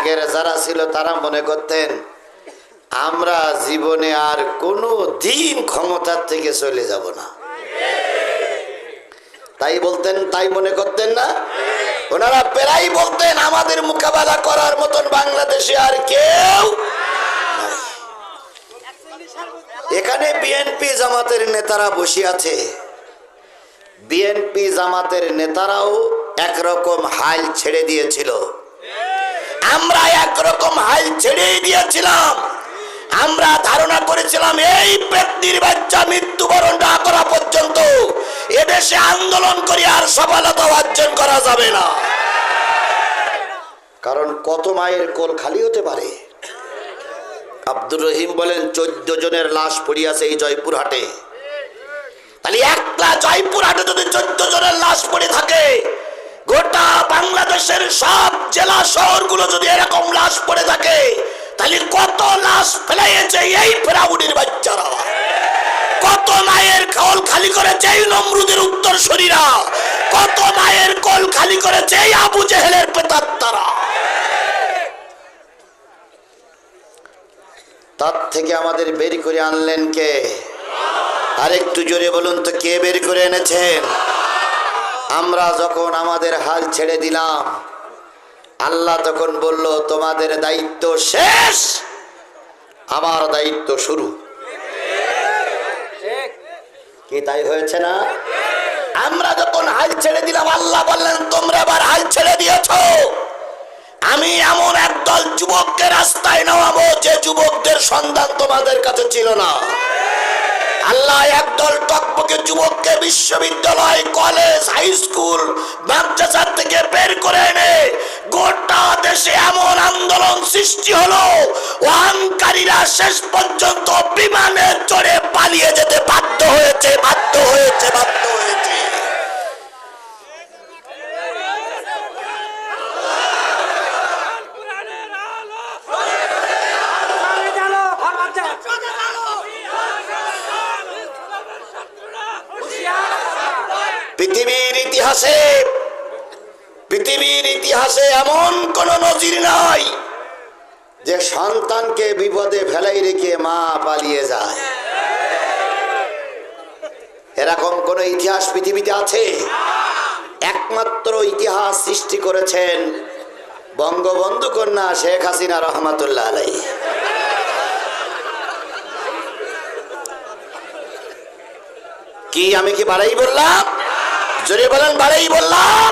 আগের যারা ছিল তারা মনে করতেন, আমরা জীবনে আর কোনো দিন ক্ষমতার থেকে চলে যাব না। তাই বলতেন, তাই মনে করতেন না? ওনারা প্রায় বলতেন, আমাদের মোকাবেলা করার মতন বাংলাদেশে আর কেউ এখানে বিএনপি জামাতের নেতারা বসে আছে। বিএনপি জামাতের নেতারাও একরকম হাল ছেড়ে দিয়েছিল। আমরা একরকম হাল ছেড়ে দিয়েছিলাম। আমরা ধারণা করেছিলাম, এই ব্যক্তির বাচ্চা মৃত্যুবরণ না করা পর্যন্ত এদেশে আন্দোলন করে আর সফলতা অর্জন করা যাবে না। কারণ কত মায়ের কোল খালি হতে পারে? আব্দুর রহিম বলেন, চোদ্দ জনের লাশ পড়িয়াছে এই জয়পুরহাটে। তাহলে একটা জয়পুরহাটে যদি চোদ্দ জনের লাশ পড়ে থাকে গোটা বাংলাদেশের সব জেলা শহরগুলো যদি এরকম লাশ পড়ে থাকে, তাহলে কত লাশ ফেলাইয়েছে এই ফেরাউডির বাচ্চারা? কত মায়ের কল খালি করেছে এই নমরুদের উত্তর শরীরা কত মায়ের কল খালি করেছে এই আবু জেহেলের পেতাত্তারা তার থেকে আমাদের বের করে আনলেন কে? আর একটু জোরে বলুন তো, কে বের করে এনেছেন? আমরা যখন আমাদের হাল ছেড়ে দিলাম, আল্লাহ তখন বলল, তোমাদের দায়িত্ব শেষ, আমার দায়িত্ব শুরু। কি তাই হয়েছে না? আমরা যখন হাল ছেড়ে দিলাম, আল্লাহ বললেন, তোমরা এবার হাল ছেড়ে দিয়েছ। আমি এমন একদল যুবককে রাস্তায় নামাবো, যে যুবকদের সন্ধান তোমাদের কাছে ছিল না। আল্লাহ একদল টকপকে যুবককে বিশ্ববিদ্যালয়, কলেজ হাই স্কুল মাদ্রাসা থেকে বের করে এনে গোটা দেশে এমন আন্দোলন সৃষ্টি হলো, অহংকারীরা শেষ পর্যন্ত বিমানে চড়ে পালিয়ে যেতে বাধ্য হয়েছে বাধ্য হয়েছে, বাধ্য হয়েছে পৃথিবীর ইতিহাসে পৃথিবীর ইতিহাসে এমন কোন নজির নাই যে সন্তানকে বিপদে ফেলাই রেখে মা পালিয়ে যায়। এরকম কোন ইতিহাস পৃথিবীতে আছে? একমাত্র ইতিহাস সৃষ্টি করেছেন বঙ্গবন্ধু কন্যা শেখ হাসিনা রহমাতুল্লাহ কি আমি কি বাড়াই বললাম? জোরে বলেন, বাড়াই বললাম।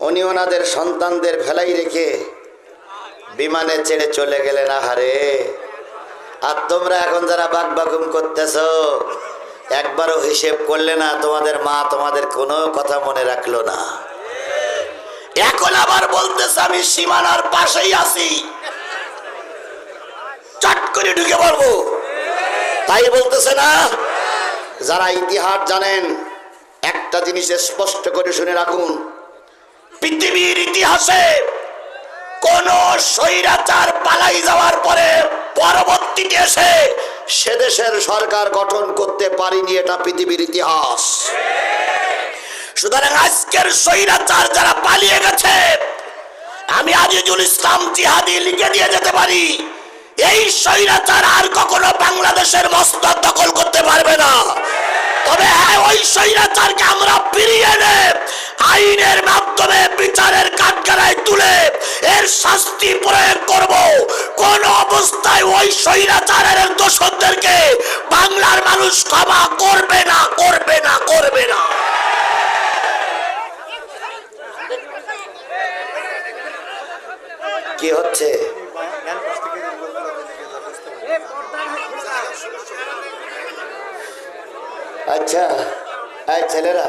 উনি ওনাদের সন্তানদের ফেলাই রেখে বিমানে ছেড়ে চলে গেলেন। আহারে! আর তোমরা এখন যারা বাক বাগুম করতেছ, একবারও হিসেব করলে না, তোমাদের মা তোমাদের কোনো কথা মনে রাখল না। এখন আবার বলতেছে, আমি সীমানার পাশেই আছি। চট করে ঢুকে পড়ব। তাই বলতেছে না? যারা ইতিহাস জানেন, একটা জিনিস স্পষ্ট করে শুনে রাখুন পৃথিবীর ইতিহাসে কোন স্বৈরাচার পালাই যাওয়ার পরে পরবর্তীতে এসে সে দেশের সরকার গঠন করতে পারিনি এটা পৃথিবীর ইতিহাস। সুতরাং আজকের স্বৈরাচার যারা পালিয়ে গেছে, আমি আজিজুল ইসলাম জিহাদি লিখে দিয়ে যেতে পারি, এই স্বৈরাচার আর কখনো বাংলাদেশের মস্তক দখল করতে পারবে না। তবে হ্যাঁ ওই স্বৈরাচারকে আমরা ফিরিয়ে এনে আইনের মাধ্যমে বিচারের কাঠগাড়ায় তুলে এর শাস্তি প্রয়োগ করব। কোন অবস্থায় ওই স্বৈরাচারের দোষদেরকে বাংলার মানুষ ক্ষমা করবে না করবে না করবে না। কি হচ্ছে? আচ্ছা এই ছেলেরা।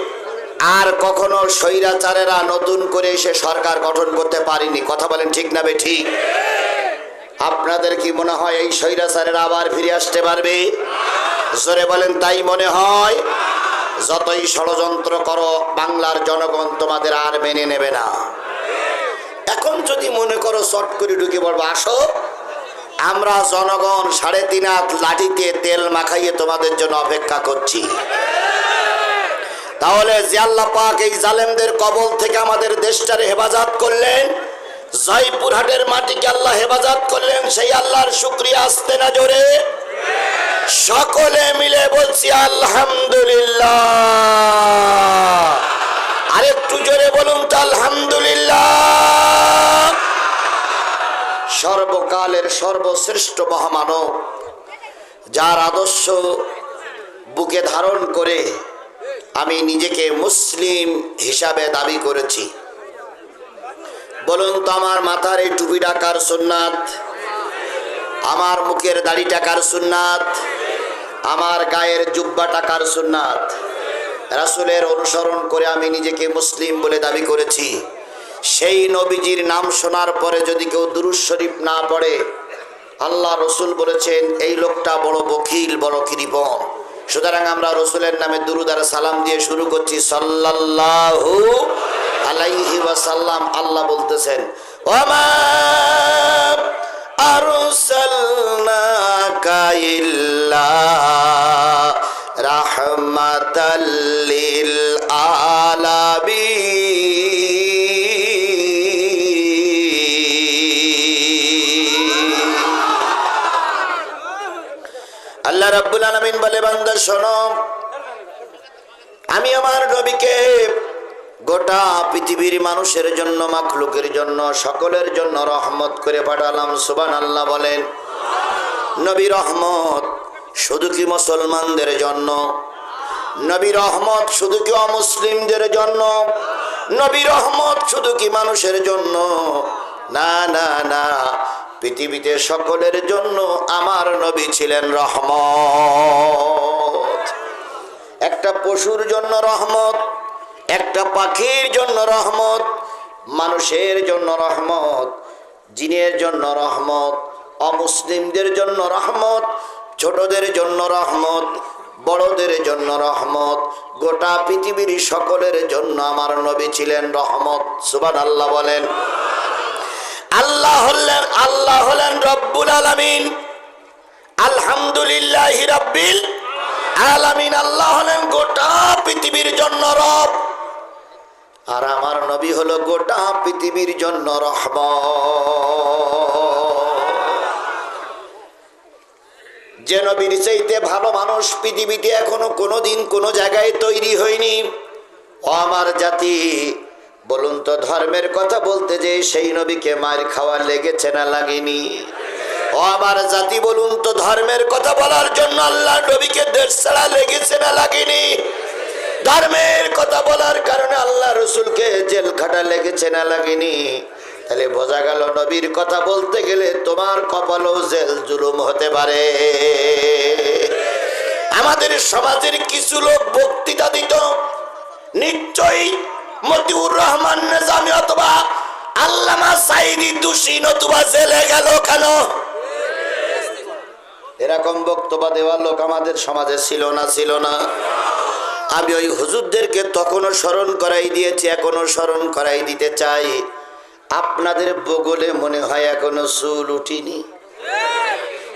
আর কখনো স্বৈরাচারেরা নতুন করে এসে সরকার গঠন করতে পারেনি। কথা বলেন ঠিক না বে ঠিক? আপনাদের কি মনে হয় এই স্বৈরাচারের আবার ফিরে আসতে পারবে? জোরে বলেন, তাই মনে হয়? যতই ষড়যন্ত্র করো, বাংলার জনগণ তোমাদের আর মেনে নেবে না। এখন যদি মনে করো চট করে ঢুকে বলব আসো। আমরা জনগণ সাড়ে তিন হাত লাঠিতে তেল মাখাইয়ে তোমাদের জন্য অপেক্ষা করছি। তাহলে যে পাক এই জালেমদের কবল থেকে আমাদের দেশটারে হেফাজত করলেন জয়পুরহাটের মাটিকে আল্লাহ হেফাজত করলেন, সেই আল্লাহর শুক্রিয়া আসতে না জোরে। সকলে মিলে বলছি, আলহামদুলিল্লাহ। আরেকটু জোরে বলুন তো, আলহামদুলিল্লাহ। সর্বকালের সর্বশ্রেষ্ঠ মহামানব, যার আদর্শ বুকে ধারণ করে আমি নিজেকে মুসলিম হিসাবে দাবি করেছি। বলুন তো, আমার মাথার এই টুপি ডাকার সুন্নাত? আমার মুখের দাড়ি টাকার সুন্নাত? আমার গায়ের জুব্বা টাকার সুন্নাত? রাসুলের অনুসরণ করে আমি নিজেকে মুসলিম বলে দাবি করেছি। সেই নবীজির নাম শোনার পরে যদি কেউ দুরুজ শরীফ না পড়ে, আল্লাহ রসুল বলেছেন, এই লোকটা বড় বকিল, বড় কৃপণ। সুতরাং আমরা রসুলের নামে দুরুদার সালাম দিয়ে শুরু করছি, সাল্লাল্লাহু আলাইহি ওয়াসাল্লাম। আল্লাহ বলতেছেন ওমা আরসালনাকা ইল্লা রাহমাতাল লিল আল্লাহ রাব্বুল আলামিন বলে, বান্দা, শোনো। আমি আমার নবীকে গোটা পৃথিবীর মানুষের জন্য, মাখলুকের জন্য, সকলের জন্য রহমত করে পাঠালাম সুবান আল্লাহ বলেন। নবী রহমত শুধু কি মুসলমানদের জন্য? নবী রহমত শুধু কি অমুসলিমদের জন্য? নবী রহমত শুধু কি মানুষের জন্য? না না না। পৃথিবীতে সকলের জন্য আমার নবী ছিলেন রহমত। একটা পশুর জন্য রহমত, একটা পাখির জন্য রহমত, মানুষের জন্য রহমত, জিনের জন্য রহমত, অমুসলিমদের জন্য রহমত, ছোটদের জন্য রহমত, বড়দের জন্য রহমত, গোটা পৃথিবীর সকলের জন্য আমার নবী ছিলেন রহমত। সুবান আল্লাহ বলেন। আল্লাহ হলেন আল্লাহ হলেন রব্বুল আলামিন। আলহামদুলিল্লাহ রব্বিল আলামিন। আল্লাহ হলেন গোটা পৃথিবীর জন্য রব। আর আমার নবী হলো গোটা পৃথিবীর জন্য রহম যে নবীর চাইতে ভালো মানুষ পৃথিবীতে এখনও কোনোদিন কোনো জায়গায় তৈরি হয়নি। ও আমার জাতি বলুন তো, ধর্মের কথা বলতে যে সেই নবীকে মার খাওয়া লেগেছে না লাগেনি? ও আমার জাতি, বলুন তো, ধর্মের কথা বলার জন্য আল্লাহ নবীকে দেশ ছাড়া লেগেছে না লাগেনি? ধর্মের কথা বলার কারণে আল্লাহ রসুলকে জেল খাটা লেগেছে না লাগেনি? তাহলে বোঝা গেল নবীর কথা বলতে গেলে তোমার কপালও জেল জুলুম হতে পারে। আমাদের সমাজের কিছু লোক বক্তৃতা দিত, নিশ্চয়ই মতিউর রহমান নিজামী অথবা আল্লামা সাইদি দোষী নতুবা জেলে গেল কেন? এরকম বক্তব্য দেওয়ার লোক আমাদের সমাজে ছিল না ছিল না। আমি ওই হুজুরদেরকে তখনও স্মরণ করাই দিয়েছি এখনও স্মরণ করাই দিতে চাই। আপনাদের বগলে মনে হয় এখনও চুল উঠিনি?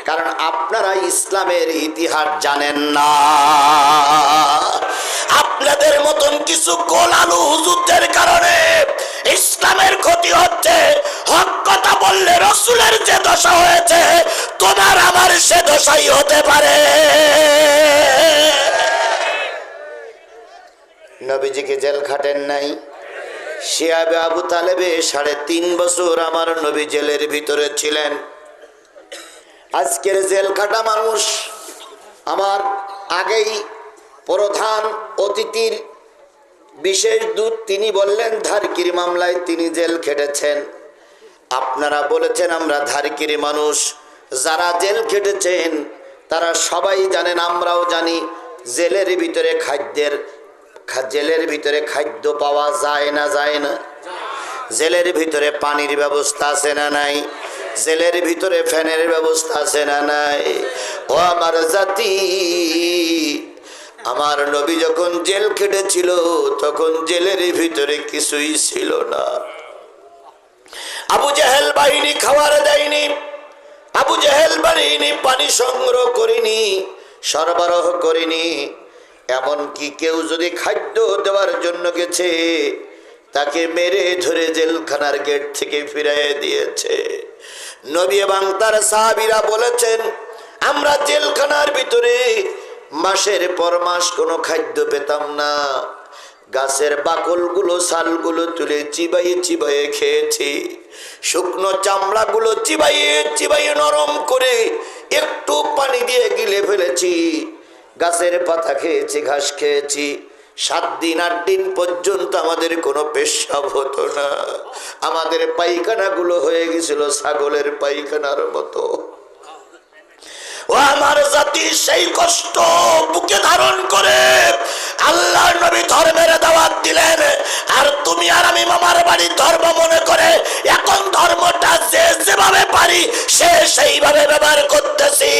কারণ আপনারা ইসলামের ইতিহাস জানেন না। আপনাদের মতন কিছু গোলালু হুজুরদের কারণে ইসলামের ক্ষতি হচ্ছে। হক কথা বললে রসুলের যে দশা হয়েছে, তোমার আমার সে দশাই হতে পারে। নবীজিকে জেল খাটেন নাই। শিয়াবে আবু তালেবে সাড়ে তিন বছর আমার নবী জেলের ভিতরে ছিলেন। আজকের জেল খাটা মানুষ আমার আগেই প্রধান অতিথির বিশেষ দূত তিনি বললেন, ধারকির মামলায় তিনি জেল খেটেছেন। আপনারা বলেছেন আমরা ধারকিরি মানুষ। যারা জেল খেটেছেন, তারা সবাই জানেন, আমরাও জানি, জেলের ভিতরে খাদ্যের জেলের ভিতরে খাদ্য পাওয়া যায় না যায় না। জেলের ভিতরে পানির ব্যবস্থা আছে না নাই? জেলের ভিতরে ফ্যানের ব্যবস্থা আছে না নাই? ও আমার জাতি আমার নবী যখন জেল খেটেছিল, তখন জেলের ভিতরে কিছুই ছিল না। আবু জাহেল বাহিনী খাবার দেয়নি, আবু জাহেল বাহিনী পানি সংগ্রহ করিনি, সরবরাহ করিনি। এমনকি কেউ যদি খাদ্য দেওয়ার জন্য গেছে, তাকে মেরে ধরে জেলখানার গেট থেকে ফিরিয়ে দিয়েছে। নবী এবং তার সাহাবিরা বলেছেন, আমরা জেলখানার ভিতরে মাসের পর মাস কোনো খাদ্য পেতাম না। গাছের বাকলগুলো সালগুলো তুলে চিবাইয়ে চিবাইয়ে খেয়েছি। শুকনো চামড়াগুলো চিবাইয়ে চিবাইয়ে নরম করে একটু পানি দিয়ে গিলে ফেলেছি। গাছের পাতা খেয়েছি, ঘাস খেয়েছি। সাত দিন, আট দিন পর্যন্ত আমাদের কোনো পেশাব হতো না। আমাদের পায়খানাগুলো হয়ে গেছিল ছাগলের পায়খানার মতো। আমার জাতি সেই কষ্ট বুকে ধারণ করে আল্লাহ নবী ধর্মের দাওয়াত দিলেন। আর তুমি আর আমি মামার বাড়ি ধর্ম মনে করে এখন ধর্মটা যে যেভাবে পারি সে সেইভাবে ব্যবহার করতেছি।